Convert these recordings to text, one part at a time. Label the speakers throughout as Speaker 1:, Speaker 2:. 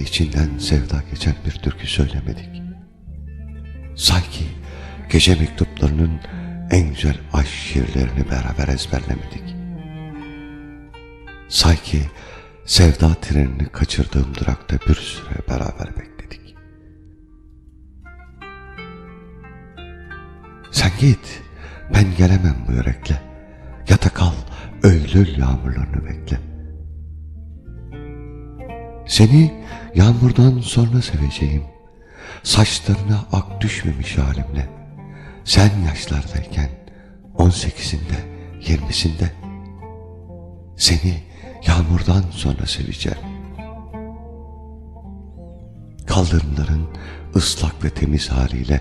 Speaker 1: içinden sevda geçen bir türkü söylemedik. Sanki gece mektuplarının en güzel aşk şiirlerini beraber ezberlemedik. Sanki sevda trenini kaçırdığım durakta bir süre beraber bekledik. Sen git, ben gelemem bu yürekle. Yata kal, Eylül yağmurlarını bekle. Seni yağmurdan sonra seveceğim. Saçlarına ak düşmemiş halimle. Sen yaşlardayken on sekizinde, yirmisinde. Seni yağmurdan sonra seveceğim. Kaldırımların ıslak ve temiz haliyle.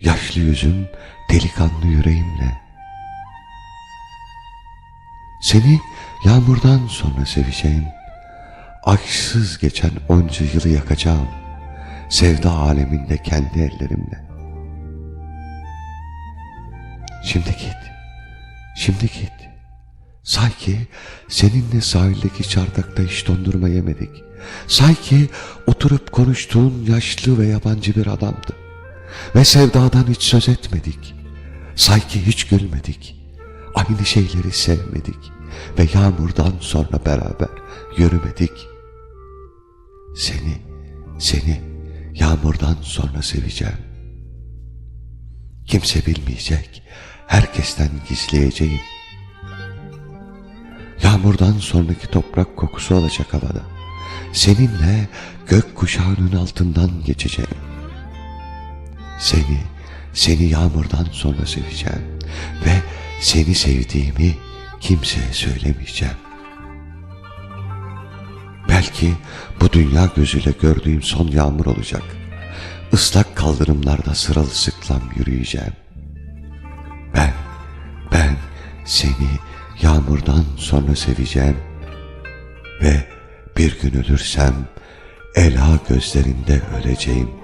Speaker 1: Yaşlı yüzün delikanlı yüreğimle. Seni yağmurdan sonra seveceğim. Aşksız geçen onca yılı yakacağım. Sevda aleminde kendi ellerimle. Şimdi git. Şimdi git. Sanki seninle sahildeki çardakta hiç dondurma yemedik. Sanki oturup konuştuğun yaşlı ve yabancı bir adamdı. Ve sevdadan hiç söz etmedik. Sanki hiç gülmedik. Aynı şeyleri sevmedik. Ve yağmurdan sonra beraber yürümedik. Seni, seni yağmurdan sonra seveceğim. Kimse bilmeyecek. Herkesten gizleyeceğim. Yağmurdan sonraki toprak kokusu olacak havada. Seninle gök kuşağının altından geçeceğim. Seni, seni yağmurdan sonra seveceğim ve seni sevdiğimi kimseye söylemeyeceğim. Belki bu dünya gözüyle gördüğüm son yağmur olacak. Islak kaldırımlarda sırılsıklam yürüyeceğim. Ben, ben seni yağmurdan sonra seveceğim ve bir gün ölürsem ela gözlerinde öleceğim.''